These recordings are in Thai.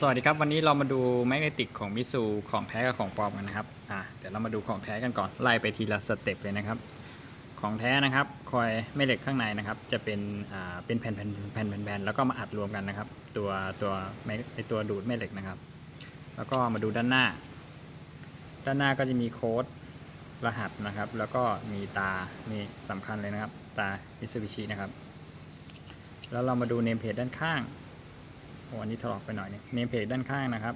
สวัสดีครับ วันนี้เรามาดูแมกเนติกของมิซูของแท้กับของปลอมกันนะครับอ่าเดี๋ยวเรามาดูของแท้กันก่อนไล่ไปทีละสเต็ปเลยนะครับ ของแท้นะครับคอยแม่เหล็กข้างในนะครับ จะเป็นอ่าเป็นแผ่นแผ่นแผ่นแผ่นแผ่นแล้วก็มาอัดรวมกันนะครับ ตัวตัวแม่ไอตัวดูดแม่เหล็กนะครับ แล้วก็มาดูด้านหน้า ด้านหน้าก็จะมีโค้ดรหัสนะครับ แล้วก็มีตานี่สำคัญเลยนะครับ ตามิซูบิชินะครับ แล้วเรามาดูเนมเพจด้านข้าง โอ้อันนี้ถลอกไปหน่อยนึงเนมเพจด้านข้างนะครับ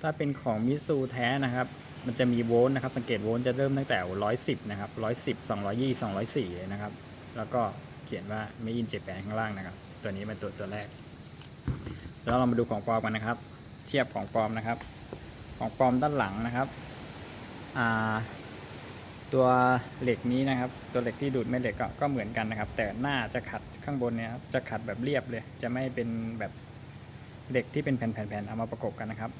ถ้าเป็นของมิซูแท้นะครับ มันจะมีโวลต์นะครับ สังเกตโวลต์จะเริ่มตั้งแต่ 110 นะครับ 110 220 204เลยนะครับ แล้วก็เขียนว่า Made in Japan ข้างล่างนะครับ ตัวนี้เป็นตัวตัวแรก แล้วเรามาดูของปลอมกันนะครับ เทียบของปลอมนะครับ ของปลอมด้านหลังนะครับตัวเหล็กนี้นะครับ ตัวเหล็กที่ดูดแม่เหล็กก็ก็เหมือนกันนะครับ แต่หน้าจะขัดข้างบนเนี่ยครับจะขัดแบบเรียบเลย จะไม่เป็นแบบ เหล็กที่เป็นแผ่นๆๆเอามาประกบกันนะครับ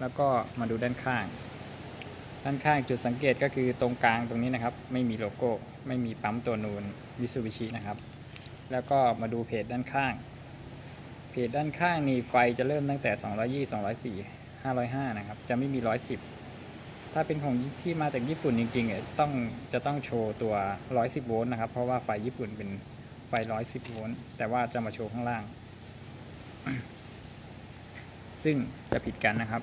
แล้วก็มาดูด้านข้าง ด้านข้างจุดสังเกตก็คือตรงกลางตรงนี้นะครับ ไม่มีโลโก้ ไม่มีปั๊มตัวนูนวิซูบิชินะครับ แล้วก็มาดูเพจด้านข้าง เพจด้านข้างนี่ไฟจะเริ่มตั้งแต่ 220 204 505 นะครับ จะไม่มี 110 ถ้าเป็นของที่มาจากญี่ปุ่นจริงๆเนี่ยต้องจะต้องโชว์ตัว 110 โวลต์นะครับ เพราะว่าไฟญี่ปุ่นเป็นไฟ 110 โวลต์ แต่ว่าจะมาโชว์ข้างล่าง ซึ่งจะผิดกันนะครับ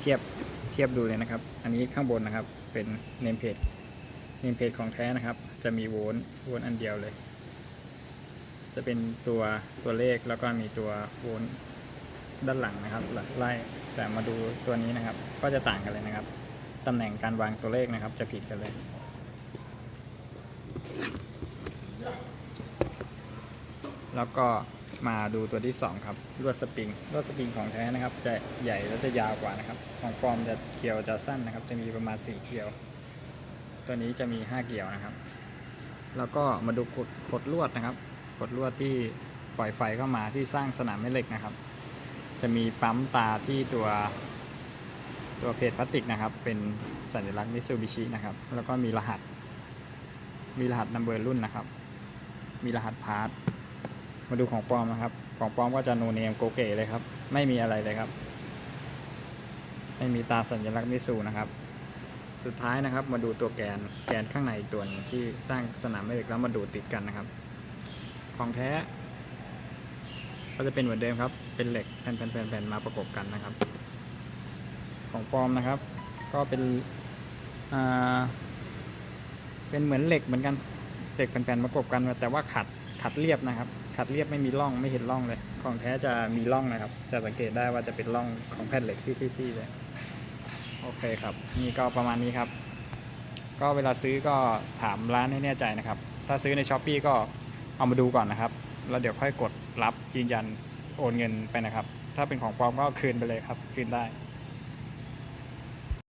เทียบเทียบดูเลยนะครับ อันนี้ข้างบนนะครับเป็นเนมเพจเนมเพจของแท้นะครับ จะมีโวลต์โวลต์อันเดียวเลย จะเป็นตัวตัวเลขแล้วก็มีตัวโวลต์ด้านหลังนะครับไล่แต่มาดูตัวนี้นะครับ ก็จะต่างกันเลยนะครับตำแหน่งการวางตัวเลขนะครับ จะผิดกันเลย แล้วก็มาดูตัวที่ 2 ครับลวดสปริงลวดสปริงของแท้นะครับ จะใหญ่และจะยาวกว่านะครับ ของปลอมจะเกลียวจะสั้นนะครับ จะมีประมาณ 4 เกลียว ตัวนี้จะมี 5 เกลียวนะครับ แล้วก็มาดูกดกดลวดนะครับกดลวดที่ปล่อยไฟเข้ามาที่สร้างสนามแม่เหล็กนะครับ จะมีปั๊มตาที่ตัวตัวเพจพลาสติกนะครับ เป็นสัญลักษณ์มิ t ซูบิชินะครับ แล้วก็มีรหัส มีรหัสนัมเบอร์รุ่นนะครับ มีรหัสพาร์ท มาดูของปลอมนะครับ ของปลอมก็จะโนเนมโกเกเลยครับ ไม่มีอะไรเลยครับ ไม่มีตาสัญลักษณ์มิสูนะครับ สุดท้ายนะครับ มาดูตัวแกน แกนข้างในอีกตัวนึงที่สร้างสนามแม่เหล็กแล้วมาดูติดกันนะครับ ของแท้ ก็จะเป็นเหมือนเดิมครับ เป็นเหล็กแผ่นๆๆๆมาประกบกันนะครับ ของปลอมนะครับ ก็เป็นอ่าเป็นเหมือนเหล็กเหมือนกันเหล็กแผ่นๆประกบกันแต่ว่าขัดขัดเรียบนะครับ ขัดเรียบไม่มีร่องไม่เห็นร่องเลย ของแท้จะมีร่องนะครับ จะสังเกตได้ว่าจะเป็นร่องของแผ่นเหล็กซี่ๆเลย โอเคครับ นี่ก็ประมาณนี้ครับ ก็เวลาซื้อก็ถามร้านให้แน่ใจนะครับ ถ้าซื้อในช้อปปีก็เอามาดูก่อนนะครับ แล้วเดี๋ยวค่อยกดรับยืนยันโอนเงินไปนะครับ ถ้าเป็นของปลอมก็คืนไปเลยครับ คืนได้